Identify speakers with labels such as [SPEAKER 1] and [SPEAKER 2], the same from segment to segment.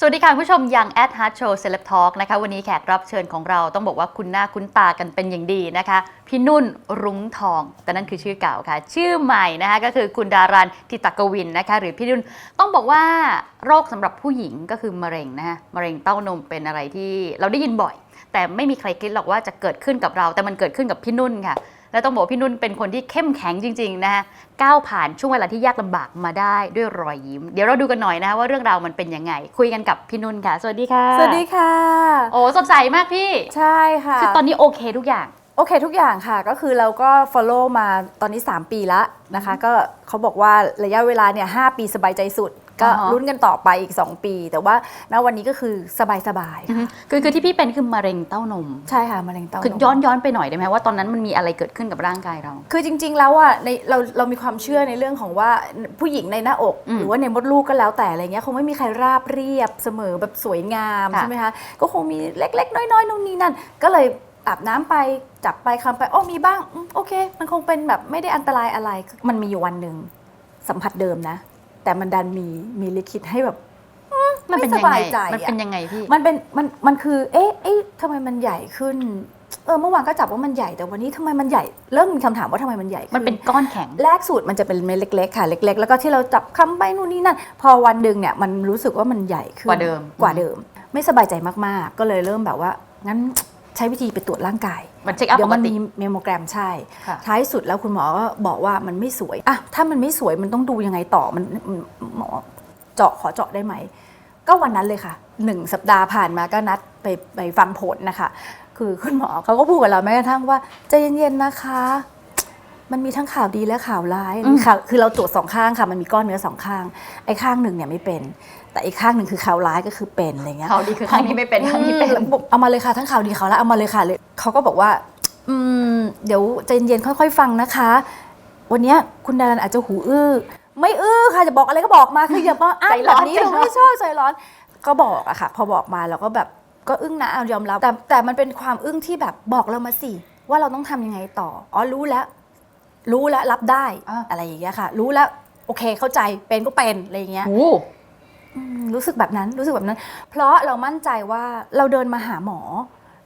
[SPEAKER 1] สวัสดีค่ะคุณผู้ชมยัง at Heart Show Celeb Talk นะคะวันนี้แขกรับเชิญของเราต้องบอกว่าคุณหน้าคุ้นตากันเป็นอย่างดีนะคะ พี่นุ่นรุ้งทอง แต่นั่นคือชื่อเก่าค่ะ ชื่อใหม่นะคะก็คือคุณดารันทิตกวินนะคะหรือพี่นุ่นต้องบอกว่าโรคสำหรับผู้หญิงก็คือมะเร็งนะคะมะเร็งเต้านมเป็นอะไรที่เราได้ยินบ่อย แต่ไม่มีใครคิดหรอกว่าจะเกิดขึ้นกับเรา แต่มันเกิดขึ้นกับพี่นุ่นค่ะ แล้วต้องบอกว่าพี่นุ่นเป็นคนที่เข้มแข็งจริงๆนะคะก้าวผ่านช่วงเวลาที่ยากลำบากมาได้ด้วยรอยยิ้ม เดี๋ยวเราดูกันหน่อยนะคะว่าเรื่องราวมันเป็นยังไง คุยกันกับพี่นุ่นค่ะ สวัสดีค่ะ
[SPEAKER 2] สวัสดีค่ะ
[SPEAKER 1] โอ้สดใสมากพี่
[SPEAKER 2] ใช่ค่ะ
[SPEAKER 1] คือตอนนี้โอเคทุกอย่าง
[SPEAKER 2] โอเคทุกอย่างค่ะก็คือเราก็ follow มาตอนนี้ 3 ปีแล้วนะคะ ก็เขาบอกว่าระยะเวลาเนี่ยหปีสบายใจสุด ก็
[SPEAKER 1] อ่าฮะ
[SPEAKER 2] ลุ้นกันต่อไปอีก 2 ปี แต่ว่าณวันนี้ก็คือสบายสบายๆ
[SPEAKER 1] อือ
[SPEAKER 2] ค่ะ
[SPEAKER 1] ฮึคือคือที่พี่เป็นคือมะเร็งเต้านม
[SPEAKER 2] ใช่ค่ะมะเร็งเต้านม
[SPEAKER 1] คือย้อนย้อนไปหน่อยได้ไหมว่าตอนนั้นมันมีอะไรเกิดขึ้นกับร่างกายเรา
[SPEAKER 2] คือจริงๆ แล้วอะในเราเรามีความเชื่อในเรื่องของว่าผู้หญิงในหน้าอก
[SPEAKER 1] อืม
[SPEAKER 2] หรือว่าในมดลูกก็แล้วแต่อะไรเงี้ยคงไม่มีใครราบเรียบเสมอแบบสวยงาม
[SPEAKER 1] ค่ะ
[SPEAKER 2] ใช่ไหมคะก็คงมีเล็กๆ น้อยๆนู่นนี่นั่น ก็เลย อาบน้ำไปจับไปคำไปอ๋อมีบ้างอืมโอเค มันคงเป็นแบบไม่ได้อันตรายอะไร มันมีอยู่วันหนึ่งสัมผัสเดิมนะ แต่มันดันมีมีลิขิตให้แบบ
[SPEAKER 1] มันเป็น
[SPEAKER 2] ไม่
[SPEAKER 1] ยัง
[SPEAKER 2] ส
[SPEAKER 1] ไง
[SPEAKER 2] บายใจ
[SPEAKER 1] มัน
[SPEAKER 2] อะ
[SPEAKER 1] เป็นยังไงพี่
[SPEAKER 2] มันเป็นมันมันคือ เอ๊ะเอ๊ะทำไมมันใหญ่ขึ้น เออเมื่อวานก็จับว่ามันใหญ่แต่วันนี้ทำไมมันใหญ่ เริ่มมีคำถามว่าทำไมมันใหญ่ขึ้
[SPEAKER 1] มันเป็นก้อนแข็ง
[SPEAKER 2] แรกสูตรมันจะเป็นเม็ดเล็ก ๆ ค่ะ เล็ก ๆ แล้วก็ที่เราจับคำไปนู่นนี่นั่น พอวันหนึ่งเนี่ยมันรู้สึกว่ามันใหญ่ขึ้น
[SPEAKER 1] กว่าเดิม
[SPEAKER 2] กว่าเดิม ไม่สบายใจมากๆ ก็เลยเริ่มแบบว่างั้น ใช้วิธีไปตรวจร่างกาย
[SPEAKER 1] มันเช็คอัพ
[SPEAKER 2] เดี๋ย
[SPEAKER 1] ป
[SPEAKER 2] ว
[SPEAKER 1] ก
[SPEAKER 2] มัน
[SPEAKER 1] ติ
[SPEAKER 2] มีเมมโมแกรมใช่
[SPEAKER 1] ค่ะ
[SPEAKER 2] ท้ายสุดแล้วคุณหมอก็บอกว่ามันไม่สวยอะถ้ามันไม่สวยมันต้องดูยังไงต่อมันมันหมอเจาะขอเจาะได้ไหม ก็วันนั้นเลยค่ะหนึ่งสัปดาห์ผ่านมาก็นัดไปไปฟังผลนะคะ คือคุณหมอเขาก็พูดกับเราแม้กระทั่งว่าใจเย็นๆนะคะ มันมีทั้งข่าวดีและข่าวร้าย
[SPEAKER 1] อืม
[SPEAKER 2] ข่าวคือเราตรวจสองข้างค่ะ มันมีก้อนเนื้อสองข้าง ไอ้ข้างหนึ่งเนี่ยไม่เป็น แต่อีกข้างหนึ่งคือข่าวร้ายก็คือเป็นอะไรเงี้ย
[SPEAKER 1] เขาดีคือครั้งนี้ไม่เป็นครั้งนี้เป็น
[SPEAKER 2] อืมเอามาเลยค่ะทั้งข่าวดีข่าวร้ายเอามาเลยค่ะเลยเขาก็บอกว่า อืม เดี๋ยวใจเย็นๆค่อย ๆ ฟังนะคะ วันเนี้ยคุณดารันอาจจะหูอื้อไม่อื้อค่ะจะบอกอะไรก็บอกมาคืออย่ามาอ้าง
[SPEAKER 1] ใจ
[SPEAKER 2] แบ
[SPEAKER 1] ร้อน
[SPEAKER 2] บนี้
[SPEAKER 1] ใจ
[SPEAKER 2] เรา
[SPEAKER 1] ร้อน
[SPEAKER 2] ไม่ชอบใจร้อน ก็บอกอะค่ะ พอบอกมาเราก็แบบก็อึ้งนะเอายอมรับแต่แต่มันเป็นความอึ้งที่แบบบอกเรามาสิว่าเราต้องทำยังไงต่ออ๋อรู้แล้ว รู้แล้วรับได้
[SPEAKER 1] อะ
[SPEAKER 2] อะไรอย่างเงี้ยค่ะ รู้แล้วโอเคเข้าใจเป็นก็เป็นอะไรอย่างเงี้ย
[SPEAKER 1] โอ้
[SPEAKER 2] อืมรู้สึกแบบนั้นรู้สึกแบบนั้น เพราะเรามั่นใจว่าเราเดินมาหาหมอ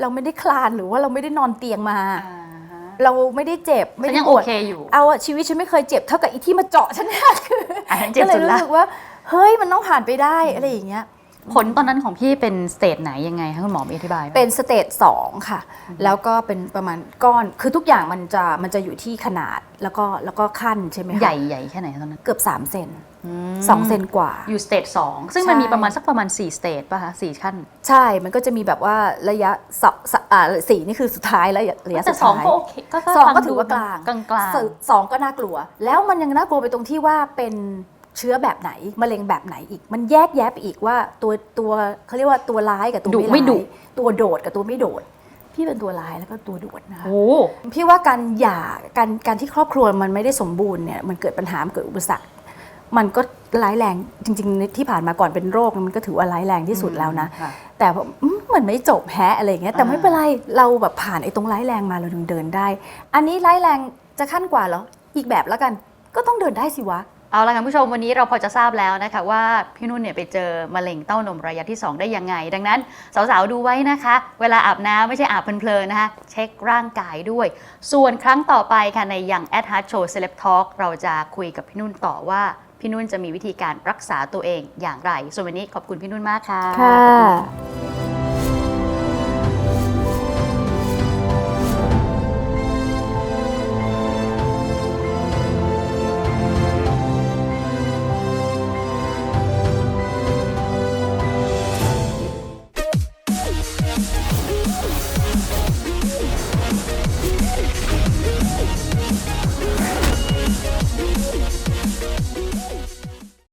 [SPEAKER 2] เราไม่ได้คลานหรือว่าเราไม่ได้นอนเตียงมา
[SPEAKER 1] อ่าฮะ
[SPEAKER 2] เราไม่ได้เจ็บไม่
[SPEAKER 1] ฉัน
[SPEAKER 2] ได้
[SPEAKER 1] ยัง
[SPEAKER 2] ป
[SPEAKER 1] โอ
[SPEAKER 2] วด
[SPEAKER 1] เคอยู่
[SPEAKER 2] เอาอะชีวิตฉันไม่เคยเจ็บเท่ากับอีที่มาเจาะฉันเนี่ยคือ
[SPEAKER 1] อันนั้นเจ็บ
[SPEAKER 2] ก็เลย
[SPEAKER 1] สุด
[SPEAKER 2] รู้
[SPEAKER 1] ละ
[SPEAKER 2] สึกว่า เฮ้ยมันต้องผ่านไปได้อะไรอย่างเงี้ย
[SPEAKER 1] ผลตอนนั้นของพี่เป็นสเตจไหนยังไงคะคุณหมอมีอธิบายไหม
[SPEAKER 2] เป็นสเตจสองค่ะ แล้วก็เป็นประมาณก้อน คือทุกอย่างมันจะมันจะอยู่ที่ขนาดแล้วก็แล้วก็ขั้นใช่ไหมคะ
[SPEAKER 1] ใหญ่ใหญ่แค่ไหนตอนนั้น
[SPEAKER 2] เกือบ3เซน
[SPEAKER 1] ม
[SPEAKER 2] สองเซนกว่า
[SPEAKER 1] อยู่สเตจสองซึ่งมัน
[SPEAKER 2] ใช่
[SPEAKER 1] มีประมาณสักประมาณ4สเตจป่ะคะสี่ขั้น
[SPEAKER 2] ใช่ มันก็จะมีแบบว่าระยะสองสอ่าสี่นี่คือสุดท้ายแล้วระยะ
[SPEAKER 1] แต่
[SPEAKER 2] สุด
[SPEAKER 1] สอง
[SPEAKER 2] ท้าย
[SPEAKER 1] ก็โอเคก็
[SPEAKER 2] สองก็
[SPEAKER 1] ฟั
[SPEAKER 2] ถือว่ากลาง
[SPEAKER 1] กลางกลาง
[SPEAKER 2] สสองก็น่ากลัว แล้วมันยังน่ากลัวไปตรงที่ว่าเป็น เชื้อแบบไหนมะเร็งแบบไหนอีก มันแยกแยะไปอีกว่าตัวตัวเขาเรียกว่าตัวร้ายกับตัว
[SPEAKER 1] ดุ
[SPEAKER 2] ไม่
[SPEAKER 1] ไม่
[SPEAKER 2] ร้าย
[SPEAKER 1] ดุ
[SPEAKER 2] ตัวโดดกับตัวไม่โดด พี่เป็นตัวร้ายแล้วก็ตัวโดดนะคะ
[SPEAKER 1] โอ้
[SPEAKER 2] พี่ว่าการหย่าการการที่ครอบครัวมันไม่ได้สมบูรณ์เนี่ยมันเกิดปัญหามันเกิดอุปสรรค มันก็ร้ายแรงจริงๆ ที่ผ่านมาก่อนเป็นโรคมันก็ถือว่าร้ายแรงที่สุดแล้วนะ
[SPEAKER 1] ค่
[SPEAKER 2] แต่แบบอืมมันไม่จบแฮะอะไรอย่างเงี้ยแต่
[SPEAKER 1] อ่า
[SPEAKER 2] ไม่เป็นไรเราแบบผ่านไอ้ตรงร้ายแรงมาเราถึงเดินได้ อันนี้ร้ายแรงจะขั้นกว่าเหรออีกแบบแล้วกันก็ต้องเดินได้สิวะ
[SPEAKER 1] เอาละค่ะคุณผู้ชมวันนี้เราพอจะทราบแล้วนะคะว่าพี่นุ่นเนี่ยไปเจอมะเร็งเต้านมระยะที่ 2 ได้ยังไง ดังนั้น สาวๆดูไว้นะคะ เวลาอาบน้ำไม่ใช่อาบเพลินๆนะคะเช็คร่างกายด้วย ส่วนครั้งต่อไปค่ะในยัง at heart show celeb talk เราจะคุยกับพี่นุ่นต่อว่าพี่นุ่นจะมีวิธีการรักษาตัวเองอย่างไร ส่วนวันนี้ขอบคุณพี่นุ่นมากค่ะ
[SPEAKER 2] ค่ะ